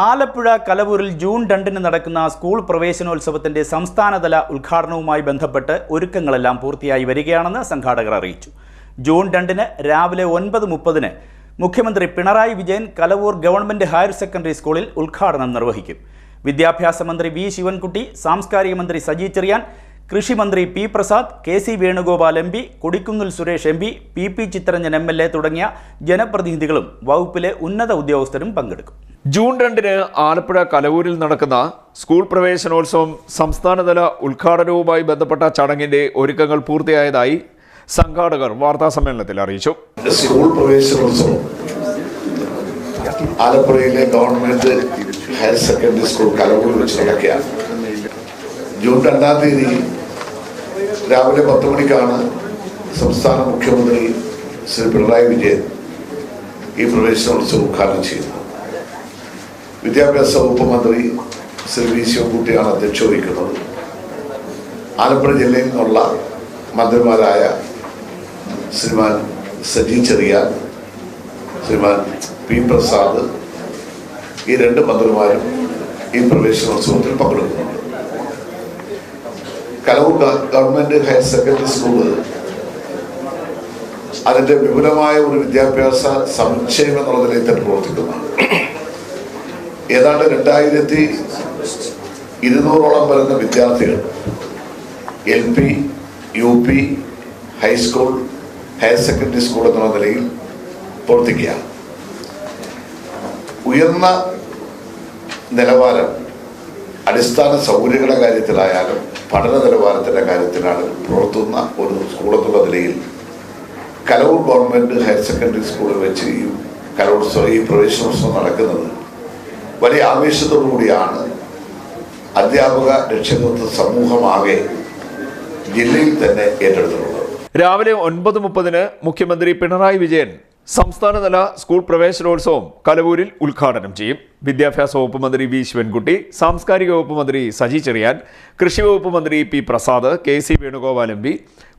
Alappuzha കലവൂരിൽ June രണ്ടിന് നടക്കുന്ന school പ്രവേശനോത്സവത്തിന്റെ സംസ്ഥാനതല ഉദ്ഘാടനവുമായി ബന്ധപ്പെട്ട് ഒരുക്കങ്ങളെല്ലാം പൂർത്തിയായി വരികയാണെന്ന് സംഘാടകർ അറിയിച്ചു. ജൂൺ രണ്ടിന് രാവിലെ ഒൻപത് മുപ്പതിന് മുഖ്യമന്ത്രി Pinarayi Vijayan Kalavoor government higher secondary സ്കൂളിൽ ഉദ്ഘാടനം നിർവഹിക്കും. വിദ്യാഭ്യാസ മന്ത്രി വി ശിവൻകുട്ടി സാംസ്കാരിക മന്ത്രി സജി ചെറിയാൻ കൃഷിമന്ത്രി P Prasad K C Venugopal M P Kodikunnil Suresh M P P P M L A തുടങ്ങിയ ജനപ്രതിനിധികളും വകുപ്പിലെ ഉന്നത ഉദ്യോഗസ്ഥരും പങ്കെടുക്കും. ജൂൺ രണ്ടിന് ആലപ്പുഴ കലവൂരിൽ നടക്കുന്ന സ്കൂൾ പ്രവേശനോത്സവം സംസ്ഥാനതല ഉദ്ഘാടനവുമായി ബന്ധപ്പെട്ട ചടങ്ങിന്റെ ഒരുക്കങ്ങൾ പൂർത്തിയായതായി സംഘാടകർ വാർത്താ സമ്മേളനത്തിൽ അറിയിച്ചു സ്കൂൾ പ്രവേശനോത്സവം ആലപ്പുഴയിലെ ഗവൺമെന്റ് ഹയർ സെക്കൻഡറി സ്കൂൾ കലവൂരിൽ വെച്ച് നടക്കുകയാണ്. ജൂൺ രണ്ടാം തീയതി രാവിലെ പത്ത് മണിക്കാണ് സംസ്ഥാന മുഖ്യമന്ത്രി ശ്രീ പിണറായി വിജയൻ ഈ പ്രവേശനോത്സവം ഉദ്ഘാടനം ചെയ്യുന്നത്. വിദ്യാഭ്യാസ വകുപ്പ് മന്ത്രി ശ്രീ വി ശിവൻകുട്ടിയാണ് അധ്യക്ഷ വഹിക്കുന്നത്. ആലപ്പുഴ ജില്ലയിൽ നിന്നുള്ള മന്ത്രിമാരായ ശ്രീമാൻ സജി ചെറിയാൻ ശ്രീമാൻ പി പ്രസാദ് ഈ രണ്ട് മന്ത്രിമാരും ഈ പ്രവേശനോത്സവത്തിൽ പങ്കെടുക്കുന്നുണ്ട്. Kalavoor government higher secondary school അതിന്റെ വിപുലമായ ഒരു വിദ്യാഭ്യാസ സമുച്ചയം എന്നുള്ള നിലയിൽ തന്നെ പ്രവർത്തിക്കുന്നതാണ് ഏതാണ്ട് രണ്ടായിരത്തി ഇരുന്നൂറോളം വരുന്ന വിദ്യാർത്ഥികൾ. L P U P high school higher secondary school എന്നുള്ള നിലയിൽ പ്രവർത്തിക്കുകയാണ്. ഉയർന്ന നിലവാരം അടിസ്ഥാന സൗകര്യങ്ങളുടെ കാര്യത്തിലായാലും പഠന നിലവാരത്തിന്റെ കാര്യത്തിലാണ് പുലർത്തുന്ന ഒരു സ്കൂൾ എന്നുള്ള നിലയിൽ കലവൂർ ഗവൺമെന്റ് ഹയർ സെക്കൻഡറി സ്കൂളിൽ വെച്ച് ഈ കലോത്സവം ഈ പ്രവേശനോത്സവം നടക്കുന്നത് വലിയ ആവേശത്തോടു കൂടിയാണ് അധ്യാപക രക്ഷകത്വ സമൂഹമാകെ ജില്ലയിൽ തന്നെ ഏറ്റെടുത്തിട്ടുള്ളത്. രാവിലെ ഒൻപത് മുപ്പതിന് മുഖ്യമന്ത്രി പിണറായി വിജയൻ സംസ്ഥാനതല സ്കൂൾ പ്രവേശനോത്സവം കലവൂരിൽ ഉദ്ഘാടനം ചെയ്യും. വിദ്യാഭ്യാസ വകുപ്പ് മന്ത്രി വി ശിവൻകുട്ടി സാംസ്കാരിക വകുപ്പ് മന്ത്രി സജി ചെറിയാൻ കൃഷി വകുപ്പ് മന്ത്രി P Prasad K C Venugopal M P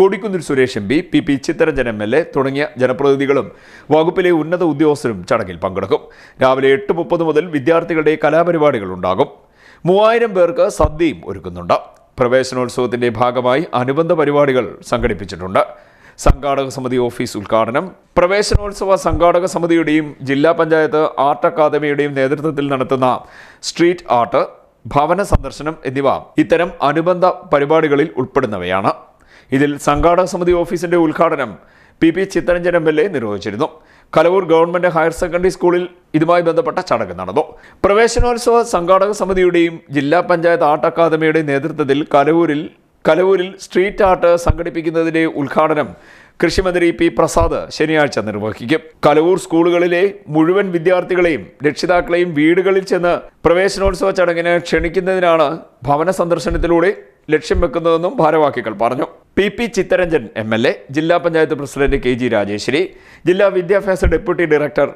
Kodikunnil Suresh M P P P Chitharanjan M L A തുടങ്ങിയ ജനപ്രതിനിധികളും വകുപ്പിലെ ഉന്നത ഉദ്യോഗസ്ഥരും ചടങ്ങിൽ പങ്കെടുക്കും. രാവിലെ എട്ട് മുപ്പത് മുതൽ വിദ്യാർത്ഥികളുടെ കലാപരിപാടികൾ ഉണ്ടാകും. മൂവായിരം പേർക്ക് സദ്യയും ഒരുക്കുന്നുണ്ട്. പ്രവേശനോത്സവത്തിന്റെ ഭാഗമായി അനുബന്ധ പരിപാടികൾ സംഘടിപ്പിച്ചിട്ടുണ്ട്. സംഘാടക സമിതി ഓഫീസ് ഉദ്ഘാടനം. പ്രവേശനോത്സവ സംഘാടക സമിതിയുടെയും ജില്ലാ പഞ്ചായത്ത് ആർട്ട് അക്കാദമിയുടെയും നേതൃത്വത്തിൽ നടത്തുന്ന സ്ട്രീറ്റ് ആർട്ട് ഭവന സന്ദർശനം എന്നിവ ഇത്തരം അനുബന്ധ പരിപാടികളിൽ ഉൾപ്പെടുന്നവയാണ്. ഇതിൽ സംഘാടക സമിതി ഓഫീസിന്റെ ഉദ്ഘാടനം P P Chitharanjan M L A നിർവഹിച്ചിരുന്നു. Kalavoor government higher secondary സ്കൂളിൽ ഇതുമായി ബന്ധപ്പെട്ട ചടങ്ങ് നടന്നു. പ്രവേശനോത്സവ സംഘാടക സമിതിയുടെയും ജില്ലാ പഞ്ചായത്ത് ആർട്ട് അക്കാദമിയുടെയും നേതൃത്വത്തിൽ കലവൂരിൽ കലവൂരിൽ സ്ട്രീറ്റ് ആർട്ട് സംഘടിപ്പിക്കുന്നതിന്റെ ഉദ്ഘാടനം കൃഷിമന്ത്രി പി പ്രസാദ് ശനിയാഴ്ച നിർവഹിക്കും. കലവൂർ സ്കൂളുകളിലെ മുഴുവൻ വിദ്യാർത്ഥികളെയും രക്ഷിതാക്കളെയും വീടുകളിൽ ചെന്ന് പ്രവേശനോത്സവ ചടങ്ങിന് ക്ഷണിക്കുന്നതിനാണ് ഭവന സന്ദർശനത്തിലൂടെ ലക്ഷ്യം വെക്കുന്നതെന്നും ഭാരവാഹികൾ പറഞ്ഞു. P P Chitharanjan M L A ജില്ലാ panchayat president K G Rajeswari ജില്ലാ വിദ്യാഭ്യാസ deputy director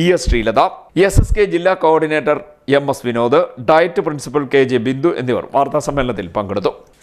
E S Sreelatha S S K ജില്ലാ coordinator M S Vinod DIET principal K J Bindu എന്നിവർ വാർത്താസമ്മേളനത്തിൽ പങ്കെടുത്തു.